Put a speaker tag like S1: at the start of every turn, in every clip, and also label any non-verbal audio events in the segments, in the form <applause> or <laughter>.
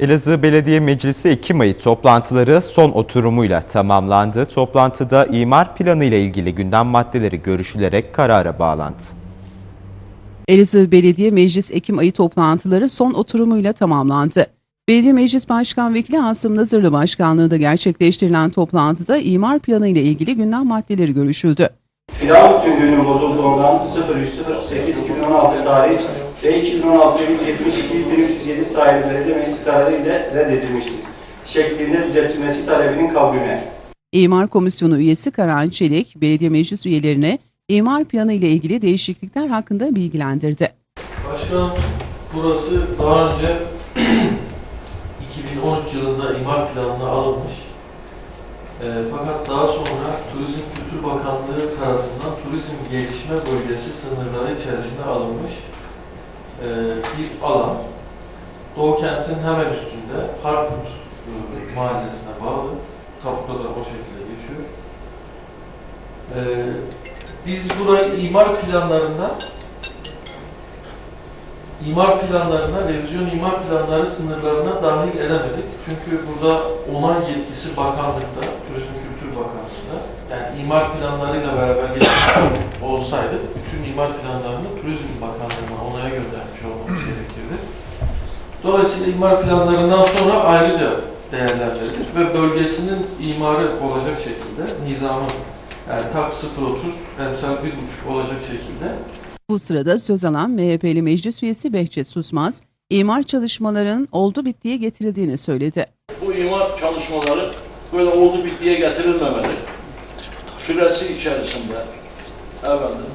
S1: Elazığ Belediye Meclisi Ekim ayı toplantıları son oturumuyla tamamlandı. Toplantıda imar planı ile ilgili gündem maddeleri görüşülerek karara bağlandı.
S2: Elazığ Belediye Meclis Ekim ayı toplantıları son oturumuyla tamamlandı. Belediye Meclis Başkan Vekili Asım Nazırlı Başkanlığı'nda gerçekleştirilen toplantıda imar planı ile ilgili gündem maddeleri görüşüldü.
S3: Plan tümlüğünün bozulduğundan 03.08.2016 tarih ve 2016 172 1307 sayılı belediye meclis kararı ile reddedilmiştir. Şeklinde düzeltilmesi talebinin kabulüne.
S2: İmar Komisyonu üyesi Karan Çelik, belediye meclis üyelerine imar planı ile ilgili değişiklikler hakkında bilgilendirdi.
S4: Başkanım, burası daha önce <clears throat> 2013 yılında imar planına alınmış. Ee, fakat daha sonra Turizm Kültür Bakanlığı tarafından Turizm Gelişme Bölgesi sınırları içerisine alınmış ee, bir alan. Doğu kentin hemen üstünde Harput e, mahallesine bağlı. Tapuda da o şekilde geçiyor. Ee, biz burayı imar planlarında İmar planlarına, revizyon imar planları sınırlarına dahil edemedik. Çünkü burada onay yetkisi bakanlıkta, Turizm Kültür Bakanlığı'nda. Yani imar planlarıyla beraber olsaydı bütün imar planlarını Turizm Bakanlığı'na Dolayısıyla imar planlarından sonra ayrıca değerlendirilir ve bölgesinin imarı olacak şekilde nizamı yani tak 0.30 emsal 1.5 olacak şekilde
S2: Bu sırada söz alan MHP'li meclis üyesi Behçet Susmaz, imar çalışmalarının oldu bittiye getirildiğini söyledi.
S5: bu imar çalışmaları böyle oldu bittiye getirilmemeli. Süresi içerisinde efendim,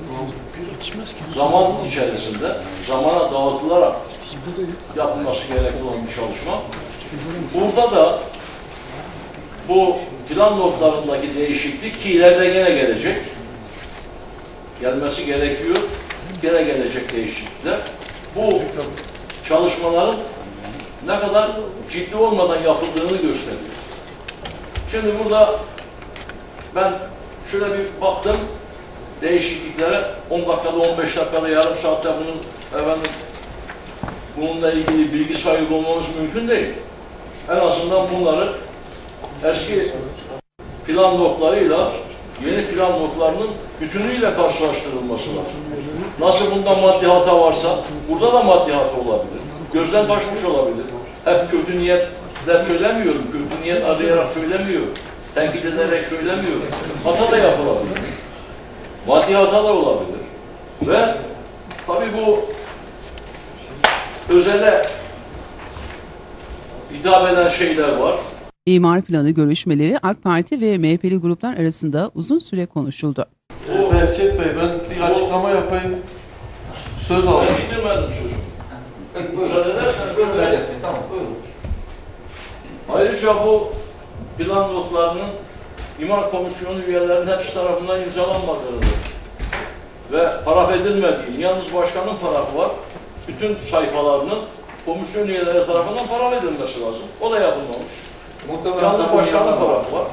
S5: zaman içerisinde zamana dağıtılarak yapılması gerekli olan bir çalışma. Burada da bu plan notlarındaki değişiklik ki ileride gene gelecek. Gelmesi gerekiyor. Gene gelecek değişiklikler. Bu çalışmaların ne kadar ciddi olmadan yapıldığını gösteriyor. Şimdi burada ben şöyle bir baktım değişikliklere 10 dakikada 15 dakikada yarım saatte bunun efendim bununla ilgili bilgi sahibi olmamız mümkün değil. En azından bunları eski plan notlarıyla yeni plan notlarının bütünüyle karşılaştırılması lazım. Nasıl bunda maddi hata varsa burada da maddi hata olabilir. Gözden kaçmış olabilir. Hep kötü niyetler söylemiyorum. Kötü niyet arayarak söylemiyorum. Tenkit ederek söylemiyorum. Hata da yapılabilir. Maddi hata da olabilir. Ve tabii bu özele hitap eden şeyler var.
S2: İmar planı görüşmeleri AK Parti ve MHP'li gruplar arasında uzun süre konuşuldu.
S4: Ee, Behçet Bey ben bir açıklama yapayım. Söz aldım.
S5: Ben bitirmedim sözümü. Müsaade ederseniz böyle. Ayrıca bu plan notlarının imar komisyonu üyelerinin hepsi tarafından imzalanmadığını ve paraf edilmediğini, yalnız başkanın parafı var, bütün sayfalarının komisyon üyeleri tarafından paraf edilmesi lazım. O da yapılmamış. Yalnız başkanın parafı var.